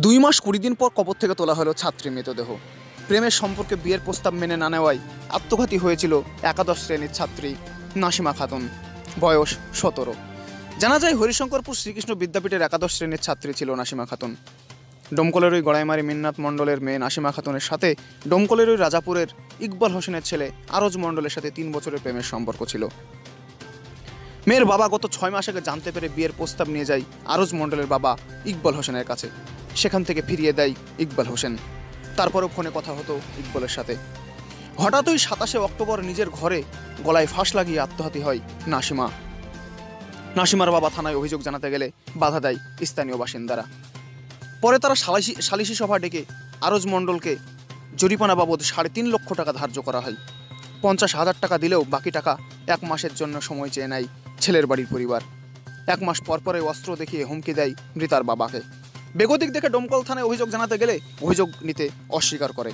দুই মাস কুড়ি দিন পর কবর থেকে তোলা হলো ছাত্রী মৃতদেহ। প্রেমের সম্পর্কে বিয়ের প্রস্তাব মেনে না নেওয়ায় আত্মঘাতী হয়েছিল একাদশ শ্রেণির ছাত্রী নাসিমা খাতুন, বয়স সতেরো। জানা যায় হরিশঙ্করপুর শ্রীকৃষ্ণ বিদ্যাপীঠের একাদশ শ্রেণির ছাত্রী ছিল নাসিমা খাতুন। ডোমকলের ওই গড়াইমারি মিন্নাত মণ্ডলের মেয়ে নাসিমা খাতুনের সাথে ডোমকলের ওই রাজাপুরের ইকবাল হোসেনের ছেলে আরজ মণ্ডলের সাথে তিন বছরের প্রেমের সম্পর্ক ছিল। মেয়ের বাবা গত ছয় মাস আগে জানতে পেরে বিয়ের প্রস্তাব নিয়ে যায় আরজ মণ্ডলের বাবা ইকবাল হোসেনের কাছে। সেখান থেকে ফিরিয়ে দেয় ইকবাল হোসেন। তারপরও ফোনে কথা হতো ইকবালের সাথে। হঠাৎই সাতাশে অক্টোবর নিজের ঘরে গলায় ফাঁস লাগিয়ে আত্মঘাতী হয় নাসিমা। নাসিমার বাবা থানায় অভিযোগ জানাতে গেলে বাধা দেয় স্থানীয় বাসিন্দারা। পরে তারা সালিশি সালিশি সভা ডেকে আরজ মণ্ডলকে জরিমানা বাবদ সাড়ে তিন লক্ষ টাকা ধার্য করা হয়। পঞ্চাশ হাজার টাকা দিলেও বাকি টাকা এক মাসের জন্য সময় চেয়ে নেয় ছেলের বাড়ির পরিবার। এক মাস পর পরে অস্ত্র দেখিয়ে হুমকি দেয় মৃতার বাবাকে। বেগতিক দেখে ডোমকল থানায় অভিযোগ জানাতে গেলে অভিযোগ নিতে অস্বীকার করে।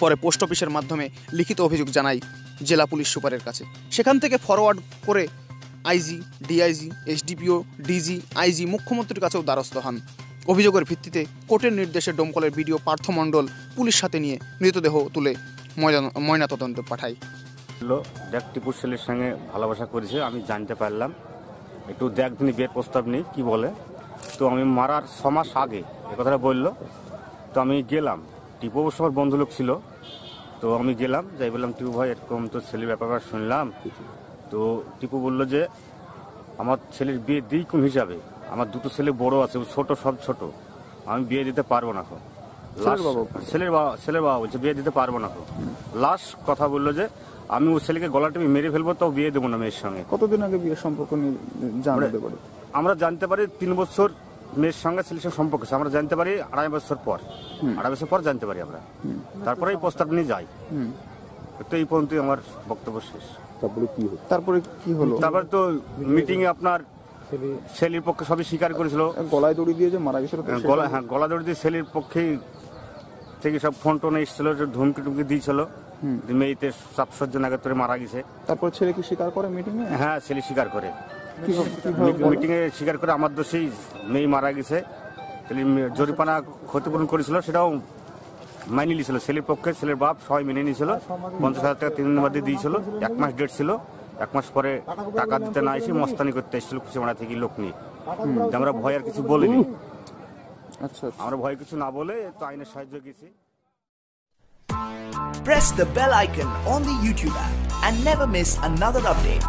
পরে পোস্ট অফিসের মাধ্যমে লিখিত অভিযোগ জানাই জেলা পুলিশ সুপারের কাছে। সেখান থেকে ফরওয়ার্ড করে IG, DIG, SDPO, DG, IG মুখ্যমন্ত্রীর কাছেও দ্বারস্থ হন। অভিযোগের ভিত্তিতে কোর্টের নির্দেশে ডোমকলের বিডিও পার্থ মণ্ডল পুলিশ সাথে নিয়ে মৃতদেহ তুলে ময়না- ময়নাতদন্তে পাঠায়। দেখ টিপুর ছেলের সঙ্গে ভালোবাসা করেছে, আমি জানতে পারলাম। একটু দেখ দিনই বিয়ের প্রস্তাব নেই কি বলে? তো আমি মারার ছ মাস আগে এ কথাটা বলল। তো আমি গেলাম। টিপু অবশ্য আমার বন্ধু লোক ছিল। তো আমি গেলাম যাই বললাম টিপু ভাই এরকম তো ছেলের ব্যাপার শুনলাম। তো টিপু বলল যে আমার ছেলের বিয়ে দিই কোন হিসাবে? আমার দুটো ছেলে বড় আছে ও ছোট সব ছোট। আমি বিয়ে দিতে পারব না এখন ছেলের বাবা? ছেলের বাবা বলছে বিয়ে দিতে পারব না লাস্ট কথা বলল যে আমি ও ছেলেকে গলা টিপে মেরে ফেলব তাও বিয়ে দেবো না মেয়ের সঙ্গে। কতদিন আগে বিয়ের সম্পর্ক নিয়ে জানাতে পারে আমরা জানতে পারি তিন বছর মেয়ের সঙ্গে ছেলের সঙ্গে সম্পর্ক আছে। আমরা জানতে পারি আড়াই বছর পর। আড়াই বছর পর জানতে পারি আমরা। তারপরে এই প্রস্তাব নিয়ে যাই। তো এই পর্যন্তই আমার বক্তব্য শেষ। তারপরে কি হলো? তারপর তো মিটিং এ আপনার ছেলের পক্ষে সবই স্বীকার করেছিল। গলায় দড়ি দিয়ে যে মারা গেছিল হ্যাঁ, গলা হ্যাঁ গলা দড়ি দিয়ে ছেলের পক্ষেই থেকে সব ফোন টোন এসেছিল যে ধুমকি টুমকি দিয়েছিল। মেয়েতে সাত সজ্জন আগে তোরে মারা গেছে। তারপর ছেলে কি স্বীকার করে মিটিং এ হ্যাঁ ছেলে স্বীকার করে? মিটিং এ স্বীকার করে আমার দোষেই মেয়ে মারা গেছে। তাহলে জরিমানা ক্ষতিপূরণ করেছিল সেটাও মাইনে নিয়েছিল। ছেলের পক্ষে ছেলের বাপ সবাই মেনে নিয়েছিল। পঞ্চাশ হাজার টাকা তিন দিন বাদে দিয়েছিল। এক মাস ডেট ছিল। এক মাস পরে টাকা দিতে না এসে মস্তানি করতে এসেছিল কুচিমাড়া থেকে লোক নিয়ে। আমরা ভয় আর কিছু বলিনি। আচ্ছা। আমরা ভয় কিছু না বলে তো আইনের সাহায্য গেছি press the bell icon on the YouTube app and never miss another update.